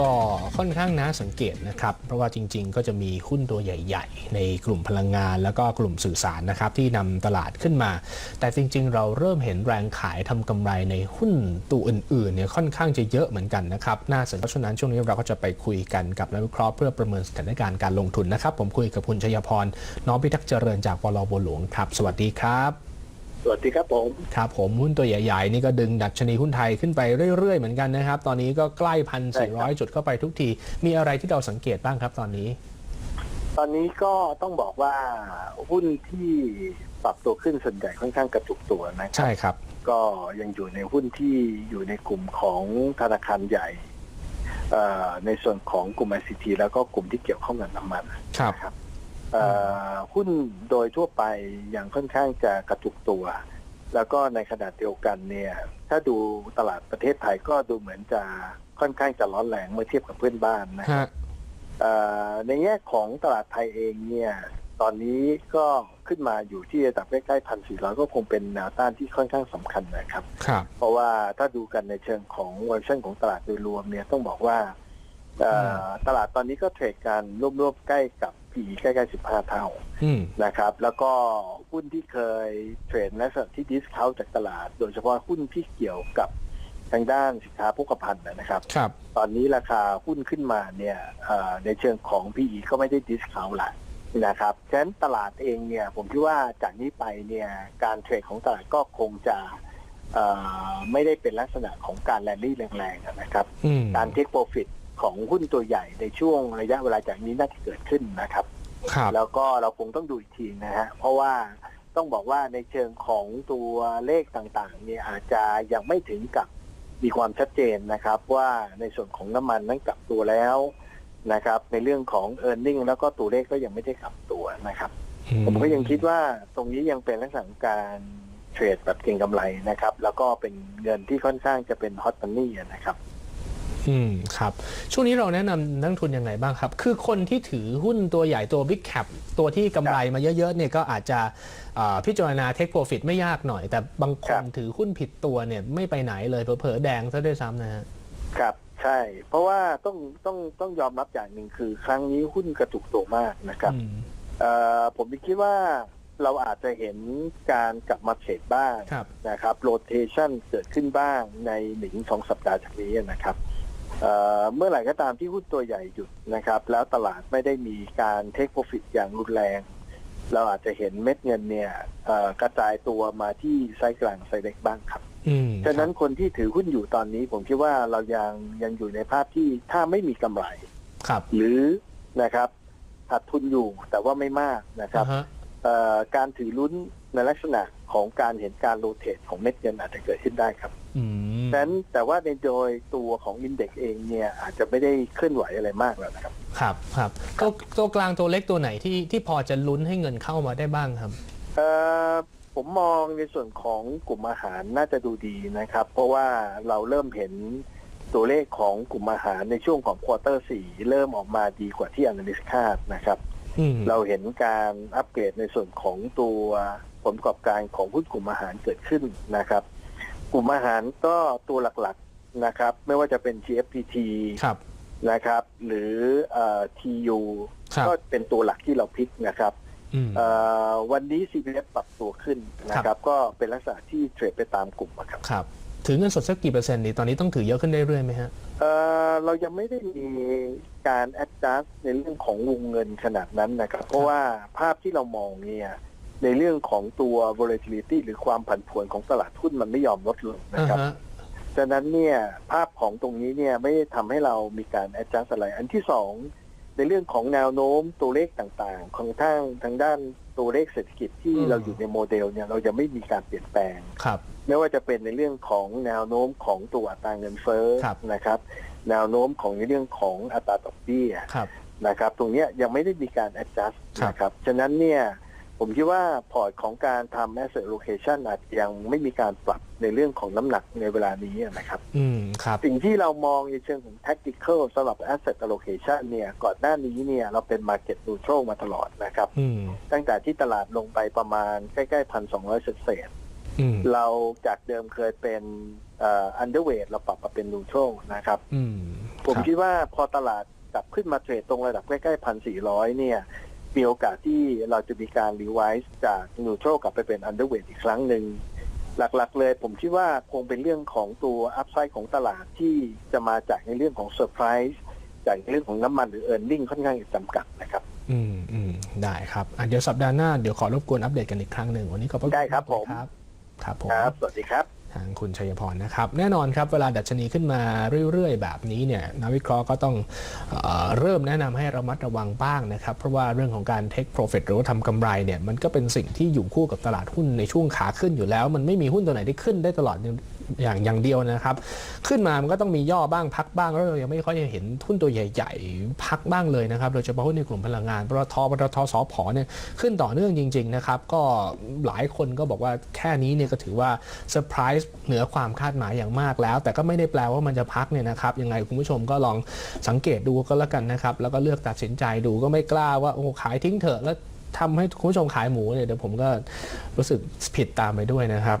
ก็ค่อนข้างน่าสังเกตนะครับ เพราะว่าจริง ๆ ก็จะมีหุ้นตัวใหญ่ ๆ ในกลุ่มพลังงาน แล้วก็กลุ่มสื่อสารนะครับที่นำตลาดขึ้นมา แต่จริง ๆ เราเริ่มเห็นแรงขายทำกำไรในหุ้นตัวอื่นๆเนี่ยค่อนข้างจะเยอะเหมือนกันนะครับน่าสนใจเพราะฉะนั้นช่วงนี้เราก็จะไปคุยกันกับนักวิเคราะห์เพื่อประเมินสถานการณ์การลงทุนนะครับ ผมคุยกับคุณชยพรน้อมพิทักษ์เจริญจากวลบัวหลวงครับ สวัสดีครับ สวัสดีครับผม ครับผมหุ้นตัวใหญ่ๆ นี่ก็ดึงดัชนีหุ้นไทยขึ้นไปเรื่อยๆ เหมือนกันนะครับ ตอนนี้ก็ใกล้พันสี่ร้อยจุดเข้าไปทุกที มีอะไรที่เราสังเกตบ้างครับตอนนี้ ตอนนี้ก็ต้องบอกว่าหุ้นที่ปรับตัวขึ้นส่วนใหญ่ค่อนข้างกระจุกตัวนะครัใช่ครับ ก็ยังอยู่ในหุ้นที่อยู่ในกลุ่มของธนาคารใหญ่เอ่อในส่วนของกลุ่ม ICT แล้วก็กลุ่มที่เกี่ยวข้องกับน้ำมันครับนะครับเอ่อ หุ้นโดยทั่วไปยังค่อนข้างจะกระจุกตัว แล้วก็ในขณะเดียวกันเนี่ย ถ้าดูตลาดประเทศไทยก็ดูเหมือนจะค่อนข้างจะร้อนแรงเมื่อเทียบกับเพื่อนบ้านนะครับฮะเอ่อในแง่ของตลาดไทยเองเนี่ย ตอนนี้ก็ขึ้นมาอยู่ที่ระดับใกล้ๆพันสี่ร้อยก็คงเป็นแนวต้านที่ค่อนข้างสำคัญนะครับครับเพราะว่าถ้าดูกันในเชิงของเวอร์ชันของตลาดโดยรวมเนี่ยต้องบอกว่าเอ่อตลาดตอนนี้ก็เทรดกันรวบๆใกล้กับ PE ใกล้ๆ 15 เท่าอืม นะครับ แล้วก็หุ้นที่เคยเทรดและสที่ดิสคาวจากตลาด โดยเฉพาะหุ้นที่เกี่ยวกับทางด้านสินค้าโภคภัณฑ์นะครับ ครับ ตอนนี้ราคาหุ้นขึ้นมาเนี่ยเอ่อในเชิงของ PE ก็ไม่ได้ดิสคาวละนะครับฉะนั้นตลาดเองเนี่ยผมคิดว่าจากนี้ไปเนี่ยการเทรดของตลาดก็คงจะเอ่อไม่ได้เป็นลักษณะของการแลนดี้แรงๆนะครับ อืม การเทคโปรฟิต ของหุ้นตัวใหญ่ในช่วงระยะเวลาจากนี้น่าจะเกิดขึ้นนะครับครับแล้วก็เราคงต้องดูอีกทีนะฮะเพราะว่าต้องบอกว่าในเชิงของตัวเลขต่างๆ เนี่ยอาจจะยังไม่ถึงกับมีความชัดเจนนะครับ ว่าในส่วนของน้ำมันนั้นกลับตัวแล้วนะครับ ในเรื่องของ e a r n i n g แล้วก็ตัวเลขก็ยังไม่ได้กลับตัวนะครับ ผมก็ยังคิดว่าตรงนี้ยังเป็นลักษณะของการเทรดแบบเก็งกำไรนะครับ แล้วก็เป็นเงินที่ค่อนข้างจะเป็นฮอตมันนี่นะครับ อืมครับ ช่วงนี้เราแนะนำนักลงทุนยังไงบ้างครับ คือคนที่ถือหุ้นตัวใหญ่ตัว Big Cap ตัวที่กำไรมาเยอะๆเนี่ยก็อาจจะอ่าพิจารณาเทคโปรฟิตไม่ยากหน่อย แต่บางคครันบถือหุ้นผิดตัวเนี่ยไม่ไปไหนเลยเผลอๆแดงซะด้วยซ้ำนะฮะครับใช่ เพราะว่าต้องต้องต้องยอมรับอย่างหนึ่งคือ ครั้งนี้หุ้นกระจุกตัวมากนะครับอืมเอ่อผมคิดว่าเราอาจจะเห็นการกลับมาเทรดบ้างครับนะครับโรเทชันเกิดขึ้นบ้างในหนึ่งสองสัปดาห์จากนี้นะครับ เอ่อเมื่อไหร่ก็ตามที่หุ้นตัวใหญ่หยุดนะครับ แล้วตลาดไม่ได้มีการเทคโปรฟิตอย่างรุนแรง เราอาจจะเห็นเม็ดเงินเนี่ยเอ่อกระจายตัวมาที่ไซส์กลางไซส์เล็กบ้างครับอืมฉะนั้นคนที่ถือหุ้นอยู่ตอนนี้ ผมคิดว่าเรายังยังอยู่ในภาพที่ถ้าไม่มีกำไรครับ หรือนะครับขาดทุนอยู่แต่ว่าไม่มากนะครับอ่าฮะเอ่อการถือลุ้นในลักษณะของการเห็นการโรเตทของเม็ดเงินอาจจะเกิดขึ้นได้ครับ อืมฉะ นั้นแต่ว่าในโดยตัวของอินเด็กซ์เองเนี่ยอาจจะไม่ได้เคลื่อนไหวอะไรมากแล้วนะครับครับครับตัวตัวกลางตัวเล็กตัวไหนที่ที่พอจะลุ้นให้เงินเข้ามาได้บ้างครับเอ่อผมมองในส่วนของกลุ่มอาหารน่าจะดูดีนะครับ เพราะว่าเราเริ่มเห็นตัวเลขของกลุ่มอาหารในช่วงของควอเตอร์สี่เริ่มออกมาดีกว่าที่อนาลิสคาดนะครับอืมเราเห็นการอัปเกรดในส่วนของตัวผลประกอบการของหุ้นกลุ่มอาหารเกิดขึ้นนะครับ กลุ่มอาหารก็ตัวหลักๆนะครับ ไม่ว่าจะเป็น GFPT ครับ นะครับ หรือเอ่อ TU ครับ ก็เป็นตัวหลักที่เราพลิกนะครับอืม เอ่อวันนี้ CPF ปรับตัวขึ้นนะครับก็เป็นลักษณะที่เทรดไปตามกลุ่มอะครับ ครับ ถือเงินสดสักกี่เปอร์เซ็นต์ดีตอนนี้ต้องถือเยอะขึ้นเรื่อยๆไหมฮะ เอ่อเรายังไม่ได้มีการ adjust ในเรื่องของวงเงินขนาดนั้นนะครับ เพราะว่าภาพที่เรามองเนี่ย ในเรื่องของตัว volatility หรือความผันผวนของตลาดหุ้นมันไม่ยอมลดลงนะอ่าครับฮะฉะนั้นเนี่ยภาพของตรงนี้เนี่ยไม่ได้ทำให้เรามีการ adjust อะไร อันที่สองในเรื่องของแนวโน้มตัวเลขต่างๆ ของทางทางด้านตัวเลขเศรษฐกิจที่เราอยู่ในโมเดลเนี่ยเรายังไม่มีการเปลี่ยนแปลงครับไม่ว่าจะเป็นในเรื่องของแนวโน้มของตัวอัตราเงินเฟ้อครับนะครับ แนวโน้มของในเรื่องของอัตราดอกเบี้ยครับนะครับ ตรงเนี้ยยังไม่ได้มีการ adjust ครับนะครับ ฉะนั้นเนี่ย ผมคิดว่าพอร์ตของการทำ asset allocation อาจจะยังไม่มีการปรับในเรื่องของน้ำหนักในเวลานี้นะครับ อืมครับ สิ่งที่เรามองในเชิงของ tactical สำหรับ asset allocation เนี่ยก่อนหน้านี้เนี่ยเราเป็น market neutral มาตลอดนะครับ อืมตั้งแต่ที่ตลาดลงไปประมาณใกล้ๆพันสองร้อยเศษอืมเราจากเดิมเคยเป็นเอ่อ underweight เราปรับมาเป็น neutral นะครับ อืมผมครับ คิดว่าพอตลาดกลับขึ้นมาเทรดตรงระดับใกล้ๆพันสี่ร้อยเนี่ย มีโอกาสที่เราจะมีการรีไวซ์จากนิวโตรกลับไปเป็นอันเดอร์เวทอีกครั้งหนึ่งหลักๆเลยผมคิดว่าคงเป็นเรื่องของตัวอัพไซด์ของตลาดที่จะมาจากในเรื่องของเซอร์ไพรส์จากในเรื่องของน้ำมันหรือเอ r n ร์เน็งค่อนข้างจะจำกัดนะครับอืมอืมได้ครับอะเดี๋ยวสัปดาห์หน้าเดี๋ยวขอรบกวนอัปเดตกันอีกครั้งหนึ่งวันนี้ขอบพระคุณได้ครับากเลยผมครับ ครับผมครับ สวัสดีครับ ทางคุณชัยพรนะครับ แน่นอนครับ เวลาดัชนีขึ้นมาเรื่อย ๆ แบบนี้เนี่ยนักวิเคราะห์ก็ต้องเออเริ่มแนะนำให้ระมัดระวังบ้างนะครับ เพราะว่าเรื่องของการเทคโปรฟิตหรือว่าทำกำไรเนี่ยมันก็เป็นสิ่งที่อยู่คู่กับตลาดหุ้นในช่วงขาขึ้นอยู่แล้ว มันไม่มีหุ้นตัวไหนที่ขึ้นได้ตลอด อย่างอย่างเดียวนะครับ ขึ้นมามันก็ต้องมีย่อบ้างพักบ้างแล้วเรายังไม่ค่อยเห็นหุ้นตัวใหญ่ ๆ พักบ้างเลยนะครับโดยเฉพาะหุ้นในกลุ่มพลังงานปตทปตทสพเนี่ยขึ้นต่อเนื่องจริง ๆ นะครับ ก็หลายคนก็บอกว่าแค่นี้เนี่ยก็ถือว่าเซอร์ไพรส์เหนือความคาดหมายอย่างมากแล้ว แต่ก็ไม่ได้แปลว่ามันจะพักเนี่ยนะครับยังไงคุณผู้ชมก็ลองสังเกตดูก็แล้วกันนะครับ แล้วก็เลือกตัดสินใจดูก็ไม่กล้าว่าโอ้ขายทิ้งเถอะแล้วทำให้คุณผู้ชมขายหมูเนี่ยเดี๋ยวผมก็รู้สึกผิดตามไปด้วยนะครับ